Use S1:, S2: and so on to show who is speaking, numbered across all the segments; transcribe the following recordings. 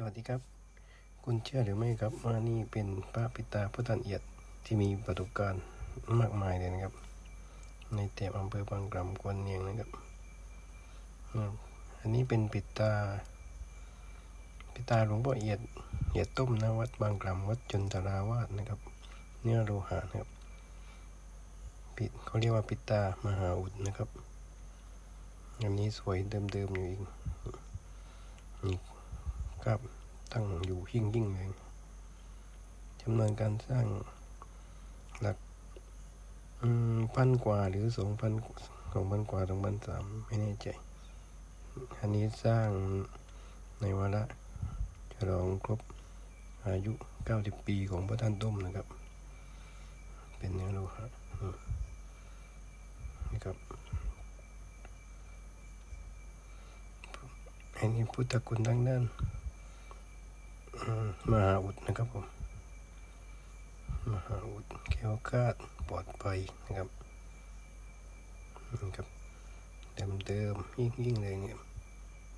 S1: สวัสดีครับ คุณเชื่อหรือไม่ครับว่านี่เป็นพระปิตาพุทธันเอียดที่มีประสบการณ์มากมายเลยนะครับ ในแถบอำเภอบางกล่ำกวนเนียงนะครับ อันนี้เป็นปิตา ปิตาหลวงพ่อเอียดเอียดต้มนะวัดบางกล่ำวัดจนตราวาสนะครับ เนื้อโลหะนะครับปิดเขาเรียกว่าปิตามหาอุดนะครับอันนี้สวยเดิมๆอยู่อีก ครับตั้งอยู่หิ่งยิ่งเลยจำนวนการสร้างหลักพันกว่าหรือสองพันสองพันกว่าสองพันสามไม่แน่ใจ อันนี้สร้างในวาระฉลองครบอายุ 90 ปีของพระท่านต้มนะครับ เป็นเนื้อโลหะนี่ครับอันนี้พุทธคุณทั้งด้าน มหาอุดนะครับผมมหาอุดแก้วคาดปลอดภัยนะครับนี่ครับเดิมเดิมยิ่งยิ่งๆเลยเนี่ย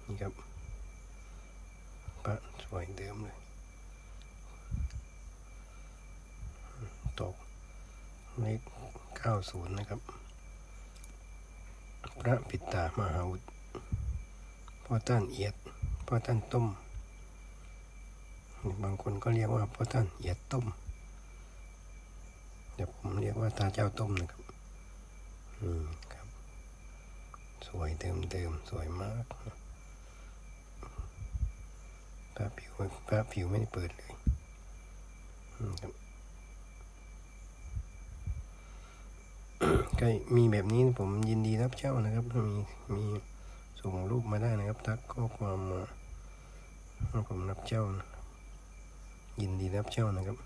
S1: นี่ครับพระสวยเดิมเลยตกเลขเก้าศูนย์นะครับ พระปิตามหาอุดพ่อท่านเอียดพ่อท่านต้ม บางคนก็เรียกว่าพ่อท่านเอียดต้มเดี๋ยวผมเรียกว่าตาเจ้าต้มนะครับอืมครับ สวยเติมเติมสวยมากภาพผิวภาพผิวไม่ได้เปิดเลยอืมครับก็มีแบบนี้ผมยินดีรับเช่านะครับ มีมีส่งรูปมาได้นะครับ ทักข้อความมาผมรับเช่านะ ยินดีรับเช่านะครับ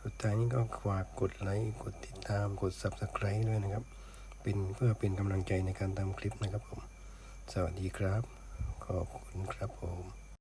S1: สุดท้ายนี้ก็ฝากกดไลค์กดติดตามกด subscribe ด้วยนะครับ เป็นเพื่อเป็นกำลังใจในการทำคลิปนะครับผม สวัสดีครับ ขอบคุณครับผม